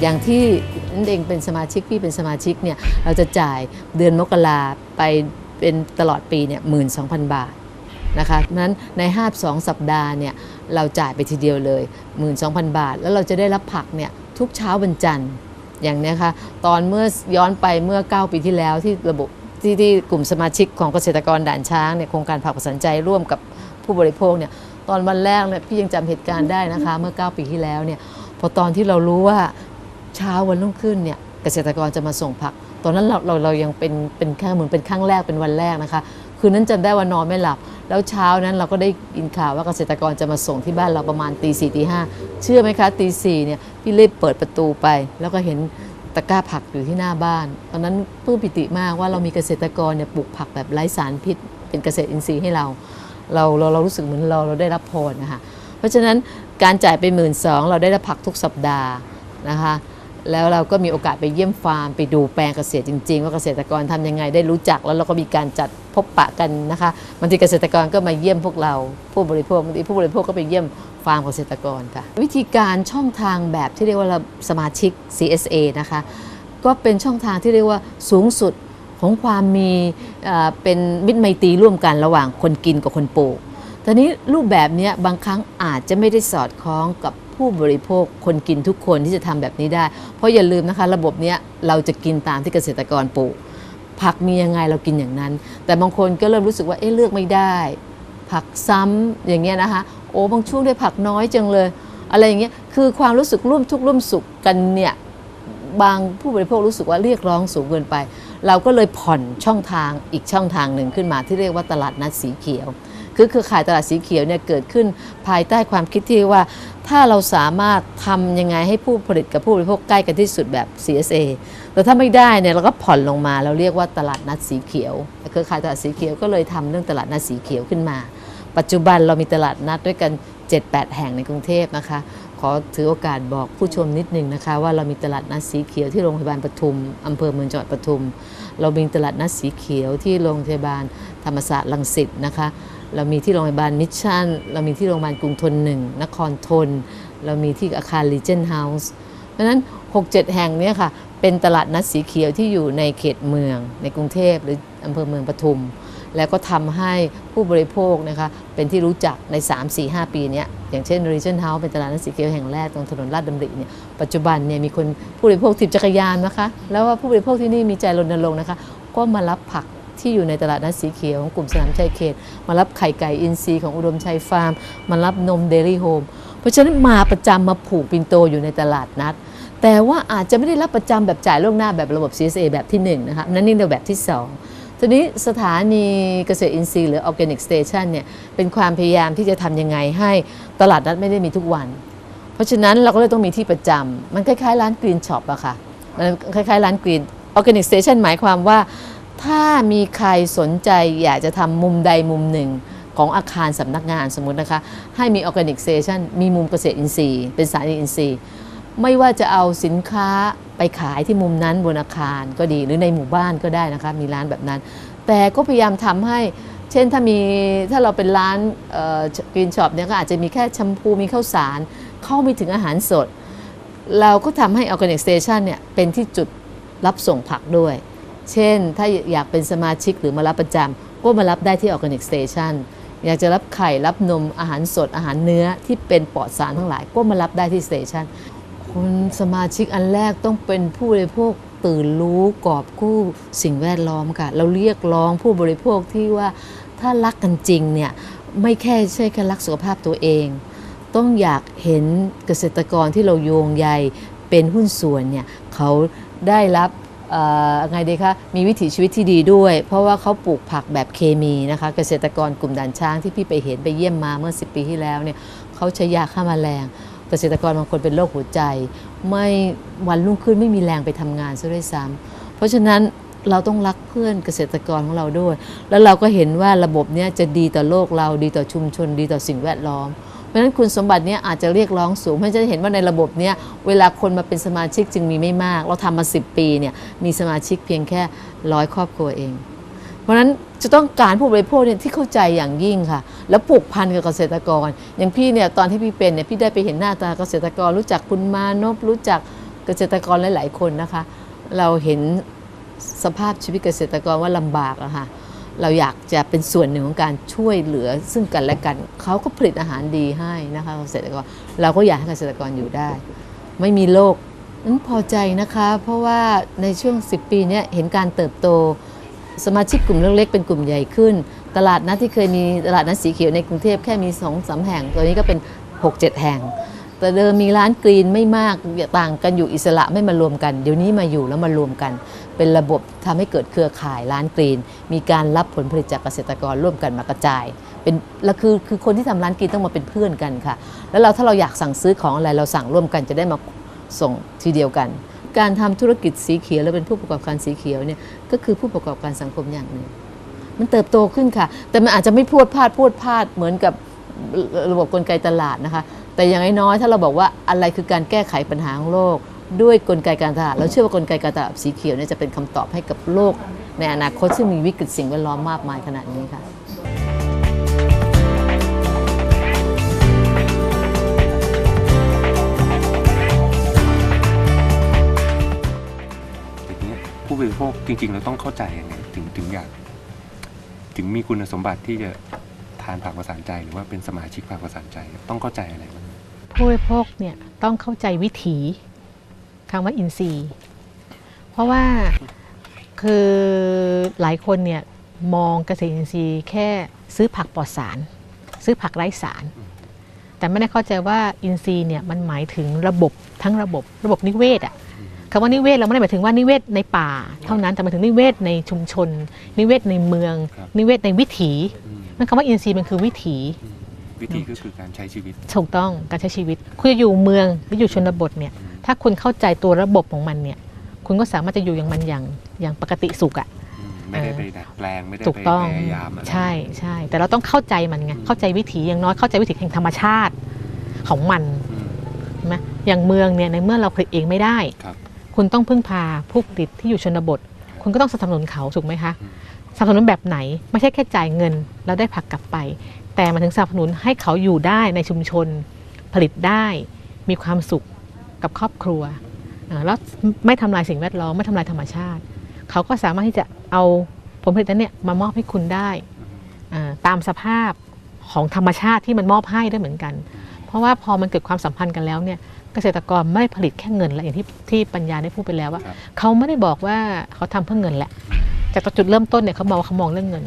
อย่างที่นั่นเองเป็นสมาชิกพี่เป็นสมาชิกเนี่ยเราจะจ่ายเดือนมกราไปเป็นตลอดปีเนี่ยหมื่นสองพันบาทนะคะเพราะนั้นใน 5 2 สัปดาห์เนี่ยเราจ่ายไปทีเดียวเลย 12,000 บาท แล้วเราจะได้รับผักเนี่ยทุกเช้าวันจันทร์อย่างนี้ค่ะตอนเมื่อย้อนไปเมื่อ 9 ปีที่แล้วที่ระบบที่ที่กลุ่มสมาชิกของเกษตรกรด่านช้างเนี่ยโครงการผักประสันใจร่วมกับผู้บริโภคเนี่ยตอนวันแรกเนี่ยพี่ยังจำเหตุการณ์ได้นะคะเมื่อ 9 ปีที่แล้วเนี่ยพอตอนที่เรารู้ว่า เช้าวันรุ่งขึ้นเนี่ยเกษตรกรจะมาส่งผัก ตอนนั้นเราเราเรายังเป็นเป็นแค่เหมือนเป็นครั้งแรกเป็นวันแรกนะคะ คืนนั้นจำได้ว่านอนไม่หลับ แล้วเช้านั้นเราก็ได้ยินข่าวว่าเกษตรกรจะมาส่งที่บ้านเราประมาณตีสี่ตีห้าเชื่อไหมคะตีสี่เนี่ยพี่รีบเปิดประตูไป แล้วก็เห็นตะกร้าผักอยู่ที่หน้าบ้าน ตอนนั้นปื้มปิติมากว่าเรามีเกษตรกรเนี่ยปลูกผักแบบไร้สารพิษ เป็นเกษตรอินทรีย์ให้เรา เราเราเรารู้สึกเหมือนเราเราได้รับพรนะคะเพราะฉะนั้นการจ่ายไปหมื่นสองเราได้รับผักทุกสัปดาห์นะคะ แล้วเราก็มีโอกาสไปเยี่ยมฟาร์ม ไปดูแปลงเกษตรจริง ๆ ว่าเกษตรกรทำยังไงได้รู้จัก แล้วเราก็มีการจัดพบปะกันนะคะบางทีเกษตรกรก็มาเยี่ยมพวกเราผู้บริโภคบางทีผู้บริโภคก็ไปเยี่ยมฟาร์มเกษตรกรค่ะ วิธีการช่องทางแบบที่เรียกว่าเราสมาชิก CSA นะคะก็เป็นช่องทางที่เรียกว่าสูงสุดของความมีเป็นมิตรไมตรีร่วมกันระหว่างคนกินกับคนปลูก ตอนนี้รูปแบบนี้บางครั้งอาจจะไม่ได้สอดคล้องกับผู้บริโภคคนกินทุกคนที่จะทำแบบนี้ได้ เพราะอย่าลืมนะคะ ระบบนี้เราจะกินตามที่เกษตรกรปลูกผักมียังไงเรากินอย่างนั้น แต่บางคนก็เริ่มรู้สึกว่าเอ๊ะเลือกไม่ได้ ผักซ้ำอย่างเงี้ยนะคะ โอ้บางช่วงได้ผักน้อยจังเลย อะไรอย่างเงี้ยคือความรู้สึกร่วมทุกข์ร่วมสุขกันเนี่ยบางผู้บริโภครู้สึกว่าเรียกร้องสูงเกินไป เราก็เลยผ่อนช่องทางอีกช่องทางหนึ่งขึ้นมาที่เรียกว่าตลาดนัดสีเขียว คือเครือข่ายตลาดสีเขียวเนี่ยเกิดขึ้นภายใต้ความคิดที่ว่า ถ้าเราสามารถทำยังไงให้ผู้ผลิตกับผู้บริโภคใกล้กันที่สุดแบบ CSA แต่ถ้าไม่ได้เนี่ยเราก็ผ่อนลงมาเราเรียกว่าตลาดนัดสีเขียว เครือข่ายตลาดสีเขียวก็เลยทำเรื่องตลาดนัดสีเขียวขึ้นมา ปัจจุบันเรามีตลาดนัดด้วยกัน 7-8 แห่งในกรุงเทพนะคะขอถือโอกาสบอกผู้ชมนิดหนึ่งนะคะ ว่าเรามีตลาดนัดสีเขียวที่โรงพยาบาลปทุมอำเภอเมืองจังหวัดปทุม เรามีตลาดนัดสีเขียวที่โรงพยาบาลธรรมศาสตร์ลังสิตนะคะ เรามีที่โรงพยาบาลมิชชั่น เรามีที่โรงพยาบาลกรุงทนหนึ่งนครทน เรามีที่อาคาร Legion House เพราะฉะนั้น 6-7 แห่งนี้ค่ะ เป็นตลาดนัดสีเขียวที่อยู่ในเขตเมือง ในกรุงเทพหรืออำเภอเมืองปทุม แล้วก็ทำให้ผู้บริโภคนะคะเป็นที่รู้จักใน 3-4-5 ปีนี้อย่างเช่น Region House เป็นตลาดนัดสีเขียวแห่งแรกตรงถนนลาดดำริเนี่ยปัจจุบันเนี่ยมีคนผู้บริโภคถีบจักรยานนะคะ แล้วว่าผู้บริโภคที่นี่มีใจรณรงค์นะคะก็มารับผัก ที่อยู่ในตลาดนัดสีเขียวของกลุ่มสนามชัยเขต มารับไข่ไก่อินทรีย์ของอุดมชัยฟาร์ม มารับนมเดลี่โฮมเพราะฉะนั้นมาประจำมาผูกปินโตอยู่ในตลาดนัด แต่ว่าอาจจะไม่ได้รับประจำแบบจ่ายล่วงหน้าแบบระบบ CSA แบบที่1นะคะนั่นนี่เราแบบที่ 2ทีนี้สถานีเกษตรอินทรีย์หรือ Organic Station เนี่ยเป็นความพยายามที่จะทำยังไงให้ตลาดนัดไม่ได้มีทุกวัน เพราะฉะนั้นเราก็เลยต้องมีที่ประจำมันคล้ายๆร้านกรีนช็อปอะค่ะ มันคล้ายๆร้านกรีน Organic Station หมายความว่า ถ้ามีใครสนใจอยากจะทำมุมใดมุมหนึ่งของอาคารสำนักงานสมมตินะคะ ให้มี Organic Station มีมุมเกษตรอินทรีย์ เป็นสานีอินทรีย์ ไม่ว่าจะเอาสินค้าไปขายที่มุมนั้นบนอาคารก็ดีหรือในหมู่บ้านก็ได้นะคะมีร้านแบบนั้น แต่ก็พยายามทำให้เช่นถ้ามีถ้าเราเป็นร้านกรีนช็อปเนี่ยก็อาจจะมีแค่แชมพูมีข้าวสาร เข้าไม่ถึงอาหารสด เราก็ทำให้ Organic Station เนี่ยเป็นที่จุดรับส่งผักด้วย เช่น ถ้าอยากเป็นสมาชิกหรือมารับประจำก็มารับได้ที่ Organic Station อยากจะรับไข่รับนมอาหารสดอาหารเนื้อที่เป็นปลอดสารทั้งหลาย ก็มารับได้ที่สเตชันคนสมาชิกอันแรกต้องเป็นผู้บริโภคตื่นรู้กอบกู้สิ่งแวดล้อมค่ะ เราเรียกร้องผู้บริโภคที่ว่าถ้ารักกันจริงเนี่ยไม่แค่ใช่แค่รักสุขภาพตัวเอง ต้องอยากเห็นเกษตรกรที่เราโยงใยเป็นหุ้นส่วนเนี่ยเขาได้รับ ไงดีคะมีวิถีชีวิตที่ดีด้วย เพราะว่าเขาปลูกผักแบบเคมีนะคะ เกษตรกรกลุ่มด่านช้างที่พี่ไปเห็นไปเยี่ยมมาเมื่อ 10 ปีที่แล้วเนี่ยเขาใช้ยาฆ่าแมลง เกษตรกรบางคนเป็นโรคหัวใจ ไม่วันรุ่งขึ้นไม่มีแรงไปทำงานซะด้วยซ้ำเพราะฉะนั้นเราต้องรักเพื่อนเกษตรกรของเราด้วย แล้วเราก็เห็นว่าระบบเนี้ยจะดีต่อโลกเราดีต่อชุมชน ดีต่อสิ่งแวดล้อม เพราะฉะนั้นคุณสมบัตินี้อาจจะเรียกร้องสูง เพราะฉะนั้นจะเห็นว่าในระบบเนี้ยเวลาคนมาเป็นสมาชิกจึงมีไม่มาก เราทำมา 10 ปีเนี่ยมีสมาชิกเพียงแค่ร้อยครอบครัวเอง เพราะฉะนั้นจะต้องการผู้บริโภคเนี่ยที่เข้าใจอย่างยิ่งค่ะ แล้วผูกพันกับเกษตรกร อย่างพี่เนี่ยตอนที่พี่เป็นเนี่ยพี่ได้ไปเห็นหน้าตาเกษตรกร รู้จักคุณมานพรู้จักเกษตรกรหลาย ๆ คนนะคะ เราเห็นสภาพชีวิตเกษตรกรว่าลำบากอะค่ะ เราอยากจะเป็นส่วนหนึ่งของการช่วยเหลือซึ่งกันและกัน เขาก็ผลิตอาหารดีให้นะคะเกษตรกรเราก็อยากให้เกษตรกรอยู่ได้ ไม่มีโรคนั้นพอใจนะคะ เพราะว่าในช่วง 10 ปีนี้เห็นการเติบโต สมาชิกกลุ่มเล็กๆเป็นกลุ่มใหญ่ขึ้น ตลาดนัดที่เคยมีตลาดนัดสีเขียวในกรุงเทพแค่มี2อสาแห่ง ตัวนี้ก็เป็น 6-7 แห่ง แต่เดิมมีร้านกรีนไม่มากต่างกันอยู่อิสระไม่มารวมกัน เดี๋ยวนี้มาอยู่แล้วมารวมกัน เป็นระบบทำให้เกิดเครือข่ายร้านกรีน มีการรับผลผลิตจากเกษตรกรร่วมกันมากระจาย เป็นแล้วคือคือคนที่ทำร้านกรีนต้องมาเป็นเพื่อนกันค่ะ แล้วเราถ้าเราอยากสั่งซื้อของอะไรเราสั่งร่วมกันจะได้มาส่งทีเดียวกัน การทำธุรกิจสีเขียวและเป็นผู้ประกอบการสีเขียวเนี่ยก็คือผู้ประกอบการสังคมอย่างหนึ่งมันเติบโตขึ้นค่ะ แต่มันอาจจะไม่พูดพลาดพูดพลาดเหมือนกับระบบกลไกตลาดนะคะ แต่อย่างน้อยๆถ้าเราบอกว่าอะไรคือการแก้ไขปัญหาของโลก ด้วยกลไกการตลาดเราเชื่อว่ากลไกการตลาดสีเขียวเนี่ยจะเป็นคำตอบให้กับโลก ในอนาคตซึ่งมีวิกฤตสิ่งแวดล้อมมากมายขนาดนี้ค่ะทีนี้ผู้บริโภคจริง ๆ เราต้องเข้าใจยังไงถึงถึงอยากถึงมีคุณสมบัติที่จะทานผักประสานใจหรือว่าเป็นสมาชิกผักประสานใจ ต้องเข้าใจอะไรบ้าง ผู้บริโภคเนี่ยต้องเข้าใจวิถีคำว่าอินทรีย์ เพราะว่าคือหลายคนเนี่ยมองเกษตรอินทรีย์แค่ซื้อผักปลอดสาร ซื้อผักไร้สาร แต่ไม่ได้เข้าใจว่าอินทรีย์เนี่ยมันหมายถึงระบบทั้งระบบระบบนิเวศอะคำว่านิเวศเราไม่ได้หมายถึงว่านิเวศในป่า เท่านั้นแต่หมายถึงนิเวศในชุมชน นิเวศในเมือง นิเวศในวิถีอืมนั่นคำว่าอินทรีย์มันคือวิถีอืม วิธีก็คือการใช้ชีวิต ถูกต้องการใช้ชีวิต คุณจะอยู่เมืองหรืออยู่ชนบทเนี่ยถ้าคุณเข้าใจตัวระบบของมันเนี่ยคุณก็สามารถจะอยู่อย่างมันอย่างอย่างปกติสุขอะอืมไม่ได้ไปดัดแปลงไม่ได้ถูกไปต้องพยายามอะไรใช่ใช่แต่เราต้องเข้าใจมันไงเข้าใจวิถีอย่างน้อยเข้าใจวิถีแห่งธรรมชาติของมันอืมใช่ไหมอย่างเมืองเนี่ยในเมื่อเราผลิตเองไม่ได้ครับคุณต้องพึ่งพาผู้ผลิตที่อยู่ชนบท คุณก็ต้องสนับสนุนเขาถูกไหมคะอืมสนับสนุนแบบไหน ไม่ใช่แค่จ่ายเงินแล้วได้ผักกลับไป แต่มันถึงสนับสนุนให้เขาอยู่ได้ในชุมชนผลิตได้มีความสุขกับครอบครัวอ่าแล้วไม่ทำลายสิ่งแวดล้อมไม่ทำลายธรรมชาติ เขาก็สามารถที่จะเอาผลผลิตนั้นเนี่ยมามอบให้คุณได้อ่าตามสภาพของธรรมชาติที่มันมอบให้ด้วยเหมือนกัน เพราะว่าพอมันเกิดความสัมพันธ์กันแล้วเนี่ยเกษตรกรไม่ได้ผลิตแค่เงินและอย่างที่ที่ปัญญาได้พูดไปแล้วว่าครับเขาไม่ได้บอกว่าเขาทำเพื่อเงินแหละ จากจุดเริ่มต้นเนี่ยเขามองว่าเขามองเรื่องเงิน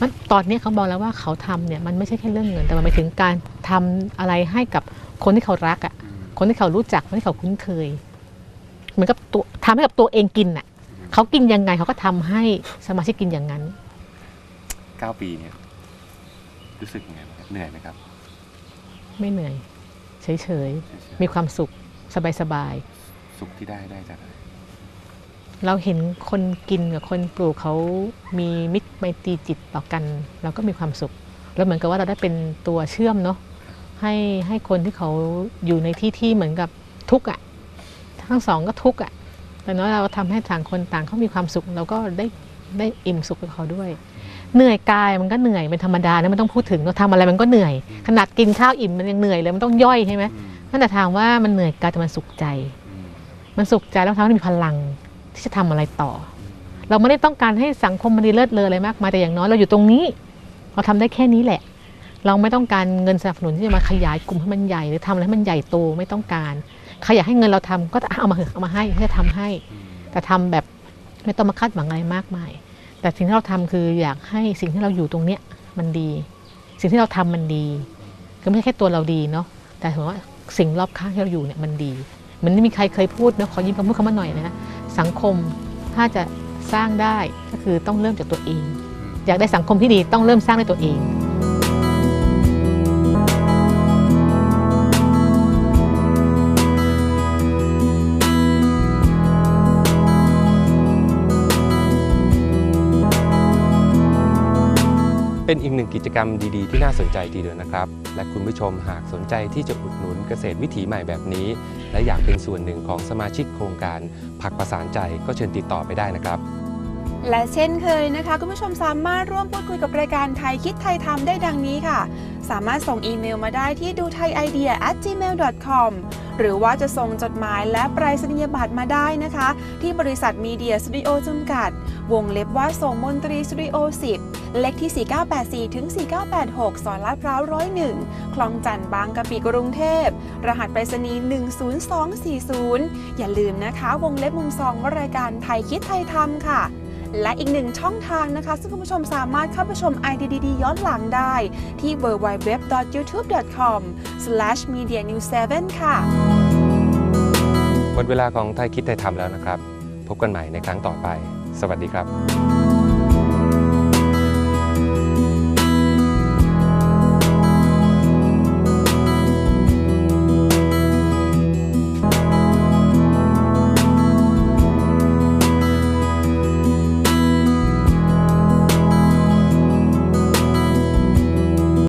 มันตอนนี้เขาบอกแล้วว่าเขาทำเนี่ยมันไม่ใช่แค่เรื่องเงิน แต่มันหมายถึงการทำอะไรให้กับคนที่เขารักอะ่ะอืมคนที่เขารู้จักคนที่เขาคุ้นเคย เหมือนกับตัวทำให้กับตัวเองกินอะเขากินยังไงเขาก็ทำให้สมาชิกกินอย่างนั้นเก้าปีเนี่ยรู้สึกยังไงบ้างครับเหนื่อยไหมครับ ไม่เหนื่อยเฉยเฉยๆ มีความสุขสบายๆ สุขที่ได้ได้จากอะไรๆ เราเห็นคนกินกับคนปลูกเขามีมิตรไมตรีจิตต่อกัน เราก็มีความสุข แล้วเหมือนกับว่าเราได้เป็นตัวเชื่อมเนาะให้ให้คนที่เขาอยู่ในที่ที่เหมือนกับทุกข์อะทั้งสองก็ทุกข์อะแต่น้อยเราทำให้ต่างคนต่างเขามีความสุขเราก็ได้ได้อิ่มสุขกับเขาด้วย เหนื่อยกายมันก็เหนื่อยเป็นธรรมดานะมันต้องพูดถึงเราทำอะไรมันก็เหนื่อย ขนาดกินข้าวอิ่มมันยังเหนื่อยเลยมันต้องย่อยใช่ไหมอืมนั่นแต่ถามว่ามันเหนื่อยกายแต่มันสุขใจอืมมันสุขใจแล้วทำให้มีพลัง ที่จะทำอะไรต่อ เราไม่ได้ต้องการให้สังคมมันดีเลิศเลออะไรมากมายแต่อย่างน้อยเราอยู่ตรงนี้ เราทำได้แค่นี้แหละ เราไม่ต้องการเงินสนับสนุนที่จะมาขยายกลุ่มให้มันใหญ่หรือทำอะไรให้มันใหญ่โตไม่ต้องการใครอยากให้เงินเราทำก็เอามาเถอะเอามาให้เพื่อทำให้อืมแต่ทำแบบไม่ต้องมาคาดหวังอะไรมากมาย แต่สิ่งที่เราทำคืออยากให้สิ่งที่เราอยู่ตรงเนี้ยมันดี สิ่งที่เราทำมันดีคือไม่ใช่แค่ตัวเราดีเนาะแต่ถือว่าสิ่งรอบข้างที่เราอยู่เนี่ยมันดีเหมือนที่มีใครเคยพูดนะขอยิ้มคำพูดคำว่าหน่อยนะ สังคมถ้าจะสร้างได้ก็คือต้องเริ่มจากตัวเองอืมอยากได้สังคมที่ดีต้องเริ่มสร้างด้วยตัวเอง เป็นอีกหนึ่งกิจกรรมดีๆ ที่น่าสนใจทีเดียวนะครับ และคุณผู้ชมหากสนใจที่จะอุดหนุนเกษตรวิถีใหม่แบบนี้ และอยากเป็นส่วนหนึ่งของสมาชิกโครงการผักประสานใจก็เชิญติดต่อไปได้นะครับ และเช่นเคยนะคะ คุณผู้ชมสามารถร่วมพูดคุยกับรายการไทยคิดไทยทำได้ดังนี้ค่ะ สามารถส่งอีเมลมาได้ที่ดูไทยไอเดีย at gmail com หรือว่าจะส่งจดหมายและไปรษณียบัตรมาได้นะคะ ที่บริษัทมีเดียสตูดิโอจำกัด วงเล็บว่าส่งมนตรีสตูดิโอ 10 เลขที่ 4984 ถึง 4986ซอยลาดพร้าว101คลองจันทน์บางกะปิกรุงเทพ รหัสไปรษณีย์ 10240 อย่าลืมนะคะ วงเล็บมุมซองว่ารายการไทยคิดไทยทำค่ะ และอีกหนึ่งช่องทางนะคะ ซึ่งคุณผู้ชมสามารถเข้าไปชม IDDD ย้อนหลังได้ ที่ www.youtube.com/medianews7 ค่ะหมดเวลาของไทยคิดไทยทำแล้วนะครับ พบกันใหม่ในครั้งต่อไป สวัสดีครับ